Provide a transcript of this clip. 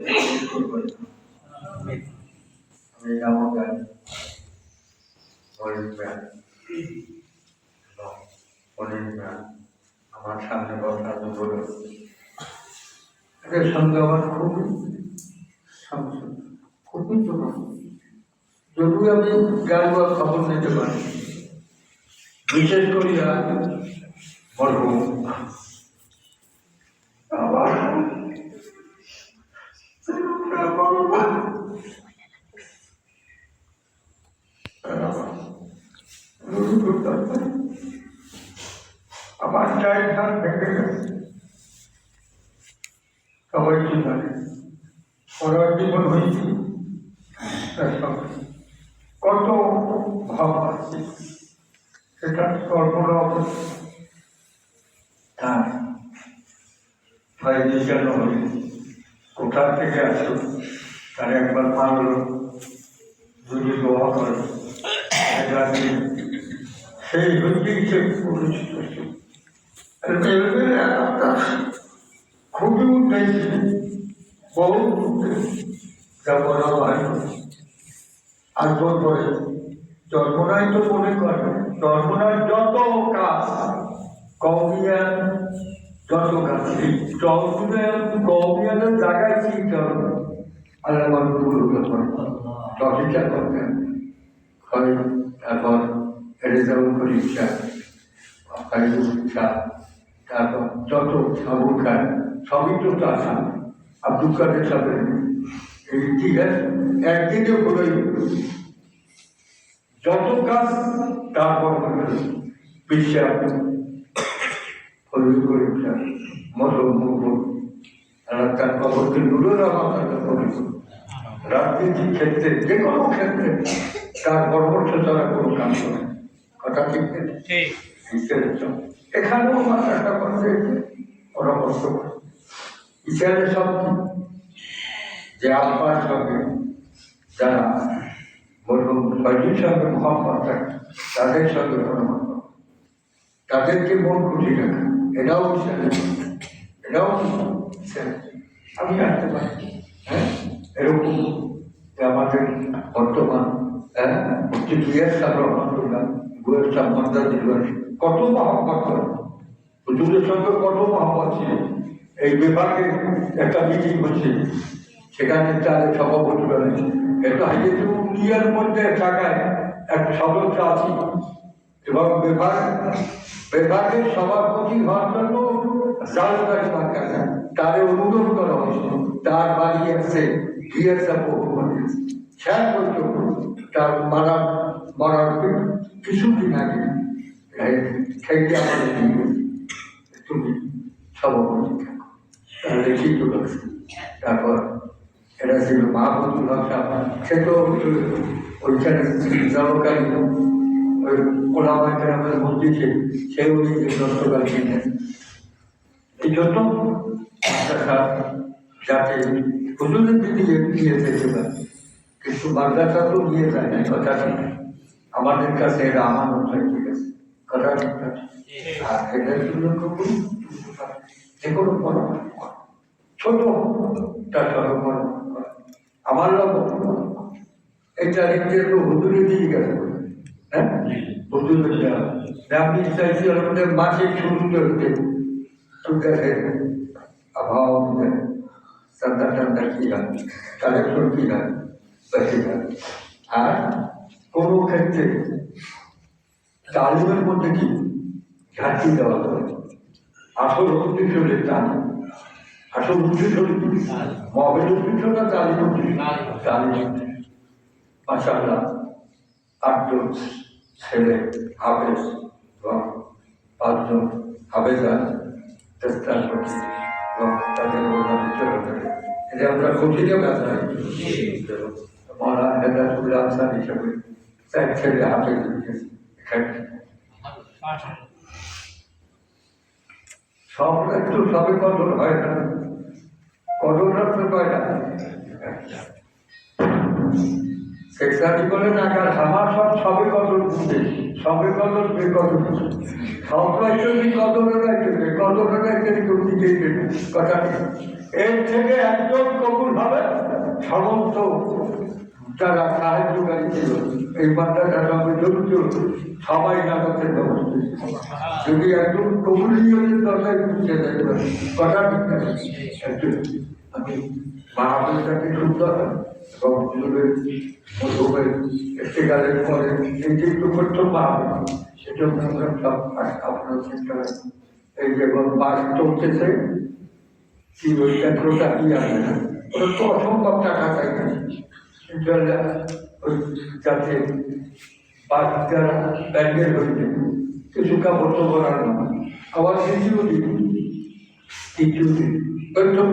আমি অনেক ম্যান অনেক আমার সামনে বসা বলে এদের সঙ্গে আমার খুবই খুবই জরুরি যদিও আমি গাড়ি বা খবর নিতে পারি বিশেষ করিয়া মরহুম আমার চাই ধান ভেঙে গেছে সবাই পড়ার জীবন হয়েছে কত ভাব আছে সেটা কল্পনা তার ভাই কেন হয়ে কোথা থেকে আসলো তার একবার মারলো যদি দোয়া করে। সেই হচ্ছেই সে পরিচিত খুবই উঠেছে বহু যা বলা হয় আর তোর পরে জন্মনাই তো মনে করে। জন্মনার যত কাজ। কৌমিয়ান যত কাজ এই জন্মনায় কৌমিয়ানের জায়গায় কি জন্ম আল্লাহ চর্চা করতেন হয়। তারপর পরীক্ষা ফাইজুল পরীক্ষা তারপর যত সাবুর খান সবই তো আসা আব্দুল কাদের সাহেবের এই ইতিহাস একদিনে বলেই যত কাজ তারপর বিশ্বা ফজল পরীক্ষা মরম মুকুল আর তার কবরকে রহমান রাজনীতির ক্ষেত্রে, যে কোনো ক্ষেত্রে। তার পরামর্শ ছাড়া কোনো কাজ করে। কথা ঠিক এখানেও আমার একটা কথা হয়েছে, পরামর্শ করে। ঈশ্বরের সব? যে আব্বার সঙ্গে যারা বলুন ফজলির সঙ্গে মোহাম্মত থাকে তাদের সঙ্গে পরামর্শ তাদেরকে মন খুশি রাখা। এটাও ঈশ্বরের এটাও আমি আসতে পারি। হ্যাঁ? এরকম যে আমাদের বর্তমান মুক্তি ক্রিয়ার সাহেব রহমতুল্লাহ গুয়ের সম্বন্ধা দিবস কত মহব্বত হুজুরের সঙ্গে কত মহব্বত ছিল এই বিভাগে একটা মিটিং হচ্ছে, সেখানে তাদের সভাপতি রয়েছে এটা হাইজেটু ক্রিয়ার মধ্যে থাকায় এক সদস্য আছি। এবং বিভাগ, বিভাগের সভাপতি হওয়ার জন্য জালকারি মার্কাজ তারে অনুরোধ করা হয়েছিল। তার বাড়ি আছে বানিয়েছে খেয়াল করতে তার মারা, মরার কিছুদিন আগে খেতে আমাদের। তুমি সভাপতি থাকো তার লিখিত তারপর এটা ছিল মাহবুবুল হক সে তো ওইখানে জলকারী ওই কোলামায় গ্রামের মন্দিরে সে উনি দস্তকাল এই জন্য যাতে হুজুরের দিদি নিয়ে যেতে কিন্তু মাদ্রাসা তো নিয়ে যায় না কথাটি আমাদের কাছে এরা আমার অনুযায়ী ঠিক আছে কথাটি আর এদের জন্য খুবই যে কোনো পরম ছোট তার সরব আমার লোক এটা নিজের তো হুজুরে দিয়ে গেল হ্যাঁ? হুজুরে দেওয়া আমি চাইছি আমাদের মাসে শুরু করতে সুখে অভাব কি গান কালেকশন কি গান আর কোনো ক্ষেত্রে তালিমের মধ্যে কি ঘাটতি দেওয়া হয়? আসল উদ্দেশ্য হলে তালিম? আসল উদ্দেশ্য হলে কি? উদ্দেশ্য না তালিম উদ্দেশ্য? তালিম। মাসাল্লাহ আটজন ছেলে হাফেজ এবং পাঁচজন হাফেজা চেষ্টা করছি এবং তাদের চলে এটা আমরা কঠিনে ব্যথা মারা হেদায়তুল্লাহ আহসান হিসেবে চার ছেলে হাতে এখানে সব একটু সবে কদর হয় না কদর রাখতে না সেক্সারি করে নাগার আমার সব সবে কদর বুঝে সবে কদর বে কদর সব রাজ্যই কদরের রাজ্য কদরের রাজ্যের কেউ দেবে কথা এর থেকে একজন কবুল হবে সমস্ত যারা সাহায্যকারী ছিল এই বার্তাটা সবে জড়িত সবাই নাগতের ব্যবস্থা যদি একজন হলে দরকার বুঝতে দেখবে কথা ঠিক আমি মহাবীরটাকে সুন্দর আপনার তো অসম্ভব টাকা চাইছে কিন্তু ওরা ওই যাতে বাস যারা ব্যাংকের হয়েছে কিছু কাপড় তো করার না আবার দ্বিতীয় দিন তৃতীয় দিন প্রথম